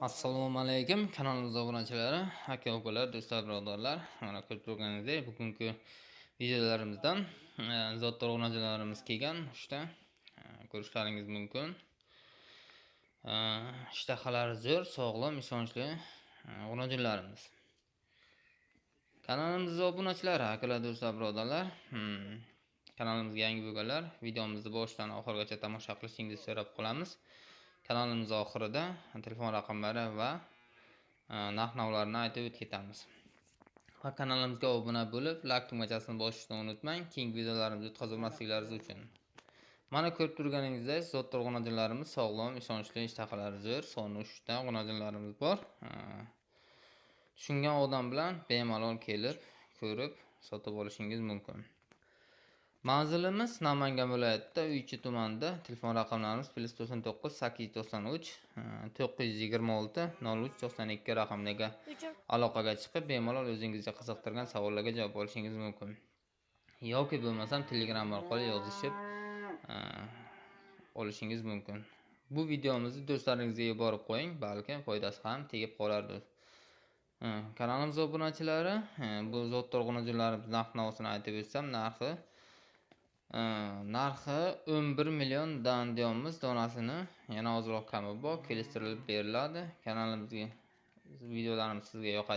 assalomu alaykum kanalimiz obunachilari aka ukalar do'stlar birodarlar. Mana ko'rib turganingizdek bugungi videolarimizdan zot zotdor obunachilarimiz kelgan uchta e, ko'rishlaringiz mumkin. E, Ishtahalari zo'r sog'lom ishonchli e, obunachilarimiz obunachilari akalar do'stlar birodarlar. Hmm, kanalimizga yangi bo'lganlar. Videomizni boshidan oxirigacha tomosha qilishingizni so'rab qolamiz. Kanalimiz oxirida telefon raqamlari va e, narx navlarini aytib o'tib ketamiz va kanalimizga obuna bo'lib layk tugmachasini bosishni unutmang keyingi videolarimizni o'tkazolmasliklaringiz uchun. Mana ko'rib turganingizdek zotdor g'unajinlarimiz sog'lom ishonchli ishtahalari zo'r soni uchta g'unajinlarimiz bor. E, tushungan odam bilan bemalol kelib ko'rib sotib olishingiz mumkin. Manzilimiz namangan viloyatida uychi tumanida telefon raqamlarimiz plyus to'qson to'qqiz sakkiz yuz to'qson uch to'qqiz yuz yigirma olti nol uch to'qson ikki raqamdagi aloqaga chiqib bemalol o'zingizga qiziqtirgan savollarga javob olishingiz mumkin. Yoki bo'lmasam telegram orqali yozishib olishingiz mumkin. Bu videomizni do'stlaringizga yuborib qo'ying balkim foydasi ham tegib qolardir. Kanalimiz obunachilari bu zotdor g'unajinlarimiz narx navosini aytib o'tsam narxi Э, narxi o'n bir million dan deyapmiz donasini. Yana ozroq kami bor kelishtirilib beriladi. Kanalimizga videolarimiz sizga yoqadi.